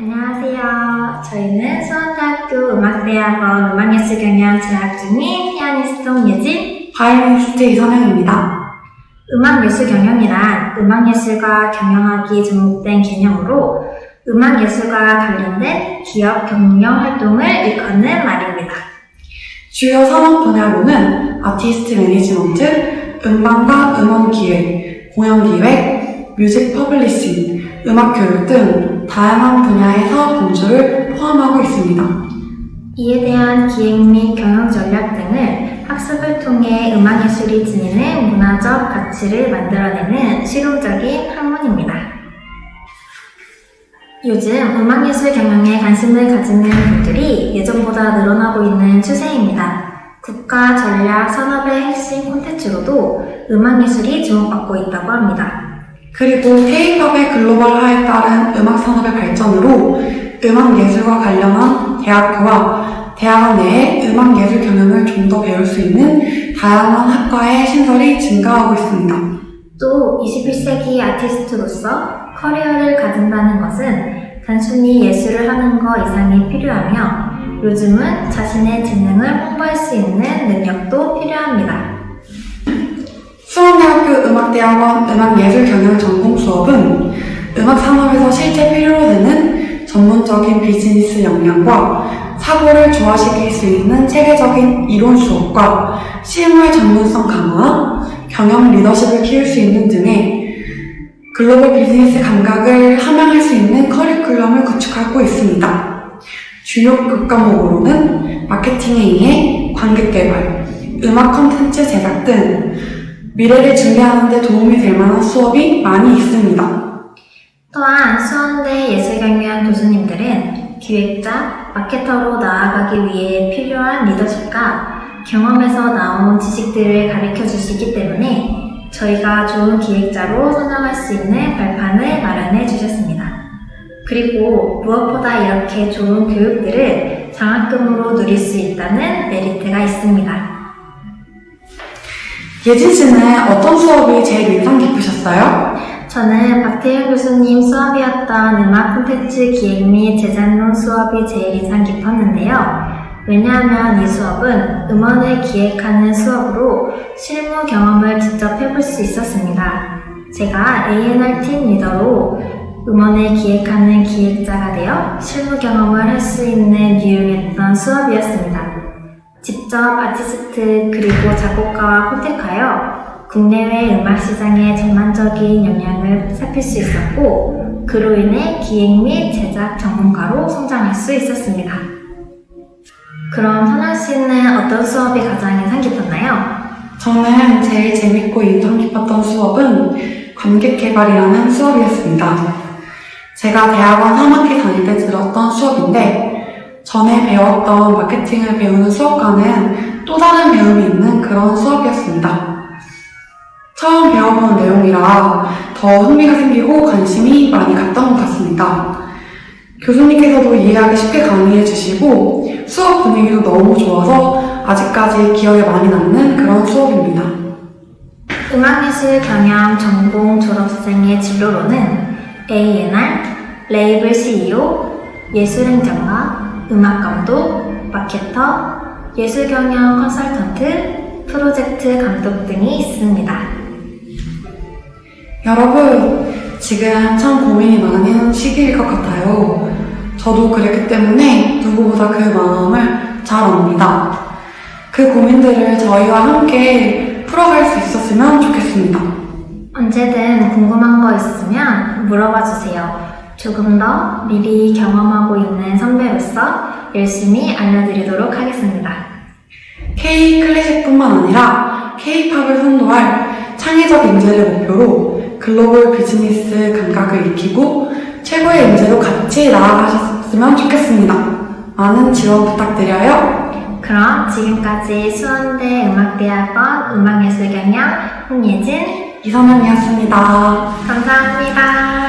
안녕하세요. 저희는 수원대학교 음악대학원 음악예술경영 재학 중인 피아니스트 홍예진. 바이올리스트 이선영입니다. 음악예술 경영이란 음악예술과 경영학이 접목된 개념으로 음악예술과 관련된 기업 경영 활동을 일컫는 말입니다. 주요 산업 분야로는 아티스트 매니지먼트, 음반과 음원 기획, 공연 기획, 뮤직 퍼블리싱, 음악 교육 등 다양한 분야에서 공주를 포함하고 있습니다. 이에 대한 기획 및 경영 전략 등을 학습을 통해 음악예술이 지니는 문화적 가치를 만들어내는 실용적인 학문입니다. 요즘 음악예술 경영에 관심을 가지는 분들이 예전보다 늘어나고 있는 추세입니다. 국가 전략 산업의 핵심 콘텐츠로도 음악예술이 주목받고 있다고 합니다. 그리고 K-팝의 글로벌화에 따른 음악 산업의 발전으로 음악 예술과 관련한 대학교와 대학원 내에 음악 예술 경영을 좀 더 배울 수 있는 다양한 학과의 신설이 증가하고 있습니다. 또 21세기 아티스트로서 커리어를 가진다는 것은 단순히 예술을 하는 것 이상이 필요하며 요즘은 자신의 재능을 홍보할 수 있는 능력도 필요합니다. 수원대학교 음악대학원 음악예술경영 전공 수업은 음악 산업에서 실제 필요로 되는 전문적인 비즈니스 역량과 사고를 조화시킬 수 있는 체계적인 이론 수업과 실무의 전문성 강화, 경영 리더십을 키울 수 있는 등의 글로벌 비즈니스 감각을 함양할 수 있는 커리큘럼을 구축하고 있습니다. 주요 교과목으로는 마케팅에 의해 관객 개발, 음악 콘텐츠 제작 등 미래를 준비하는 데 도움이 될 만한 수업이 많이 있습니다. 또한 수원대 예술경영 교수님들은 기획자, 마케터로 나아가기 위해 필요한 리더십과 경험에서 나온 지식들을 가르쳐 주시기 때문에 저희가 좋은 기획자로 선정할 수 있는 발판을 마련해 주셨습니다. 그리고 무엇보다 이렇게 좋은 교육들을 장학금으로 누릴 수 있다는 메리트가 있습니다. 예진 씨는 어떤 수업이 제일 인상 깊으셨어요? 저는 박태현 교수님 수업이었던 음악 콘텐츠 기획 및 제작론 수업이 제일 인상 깊었는데요. 왜냐하면 이 수업은 음원을 기획하는 수업으로 실무 경험을 직접 해볼 수 있었습니다. 제가 A&R 팀 리더로 음원을 기획하는 기획자가 되어 실무 경험을 할 수 있는 유용했던 수업이었습니다. 직접 아티스트 그리고 작곡가와 컨택하여 국내외 음악 시장의 전반적인 영향을 살필 수 있었고 그로 인해 기획 및 제작 전문가로 성장할 수 있었습니다. 그럼 선영 씨는 어떤 수업이 가장 인상 깊었나요? 저는 제일 재밌고 인상 깊었던 수업은 관객 개발이라는 수업이었습니다. 제가 대학원 3학기 다닐 때 전에 배웠던 마케팅을 배우는 수업과는 또 다른 배움이 있는 그런 수업이었습니다. 처음 배워보는 내용이라 더 흥미가 생기고 관심이 많이 갔던 것 같습니다. 교수님께서도 이해하기 쉽게 강의해 주시고 수업 분위기도 너무 좋아서 아직까지 기억에 많이 남는 그런 수업입니다. 음악예술 경영 전공 졸업생의 진로로는 A&R, 레이블 CEO, 예술행정가, 음악 감독, 마케터, 예술 경영 컨설턴트, 프로젝트 감독 등이 있습니다. 여러분, 지금 참 고민이 많은 시기일 것 같아요. 저도 그랬기 때문에 누구보다 그 마음을 잘 압니다. 그 고민들을 저희와 함께 풀어갈 수 있었으면 좋겠습니다. 언제든 궁금한 거 있으면 물어봐 주세요. 조금 더 미리 경험하고 있는 선배로서 열심히 알려드리도록 하겠습니다. K 클래식뿐만 아니라 K-팝을 선도할 창의적 인재를 목표로 글로벌 비즈니스 감각을 익히고 최고의 인재로 같이 나아가셨으면 좋겠습니다. 많은 지원 부탁드려요. 그럼 지금까지 수원대 음악대학원 음악예술경영 홍예진 이선현이었습니다. 감사합니다.